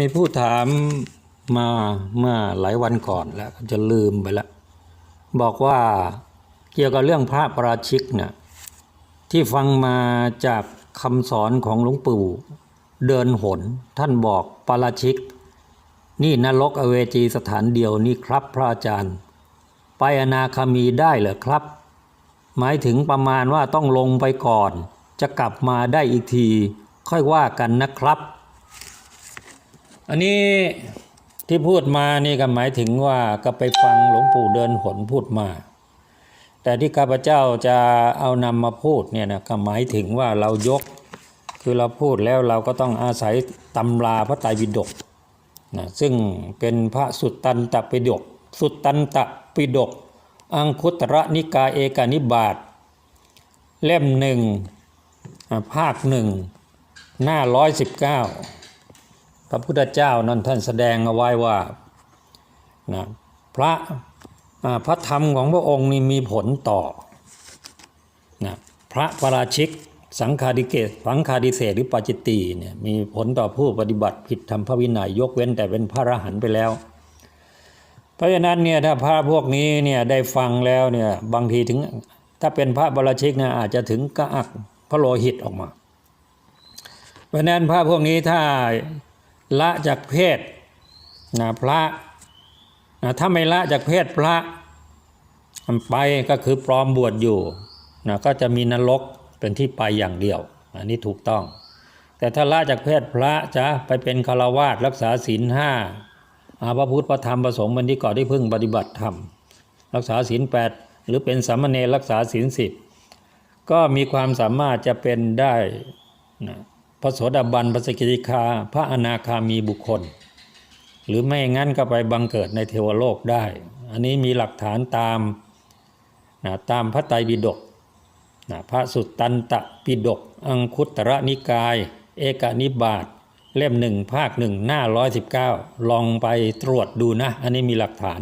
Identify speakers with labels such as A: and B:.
A: มีผู้ถามมาเมื่อหลายวันก่อนแล้วจะลืมไปแล้ว บอกว่าเกี่ยวกับเรื่องพระประราชิกเนี่ยที่ฟังมาจากคำสอนของหลวงปู่เดินหน ท่านบอกปาราชิก นี่นรกอเวจีสถานเดียวนี่ครับพระอาจารย์ ไปอนาคามีได้เหรอครับ หมายถึงประมาณว่าต้องลงไปก่อน จะกลับมาได้อีกที ค่อยว่ากันนะครับ อันนี้ที่พูดมานี่ก็หมายถึงว่าก็ไปฟังหลวงปู่เดินหนพูดมา แต่ที่ข้าพเจ้าจะเอานำมาพูดเนี่ยนะก็หมายถึงว่าเรายก คือเราพูดแล้วเราก็ต้องอาศัยตำราพระไตรปิฎกนะซึ่งเป็นพระสุตตันตปิฎกสุตตันตปิฎกอังคุตระนิกายเอกนิบาตเล่มหนึ่งภาคหนึ่งหน้าร้อยสิบเก้า พระพุทธเจ้านั้นท่านแสดงเอาไว้ว่านะพระพระธรรมของพระองค์นี่มีผลต่อนะพระประราชิกสังฆาดิเกตสังฆาดิเศษหรือปาจิตตีเนี่ยมีผลต่อผู้ปฏิบัติผิดธรรมพระวินัยยกเว้นแต่เป็นพระอรหันต์ไปแล้ว เพราะฉะนั้นเนี่ยถ้าพระพวกนี้เนี่ยได้ฟังแล้วเนี่ยบางทีถึงถ้าเป็นพระบรราชิกนี่ยอาจจะถึงกระอักพระโลหิตออกมา เพราะฉะนั้นพระพวกนี้ถ้า ละจากเพศนะพระนะถ้าไม่ละจากเพศพระไปก็คือปลอมบวชอยู่นะก็จะมีนรกเป็นที่ไปอย่างเดียว อันนี้ถูกต้อง แต่ถ้าละจากเพศพระจะไปเป็นคารวาสรักษาศีลห้าอาพระพุทธพระธรรมประสงค์บันที่ก่อนที่พึ่งปฏิบัติธรรม รักษาศีลแปดหรือเป็นสามเณรรักษาศีลสิบก็มีความสามารถจะเป็นได้นะ พระโสดาบันพระสกิทาคาพระอนาคามีบุคคล หรือไม่งั้นก็ไปบังเกิดในเทวโลกได้ อันนี้มีหลักฐานตามนะตามพระไตรปิฎกนะพระสุตตันตปิฎกอังคุตระนิกาย เอกนิบาตเล่มหนึ่งภาคหนึ่งหน้าร้อยสิบเก้าลองไปตรวจดูนะ อันนี้มีหลักฐาน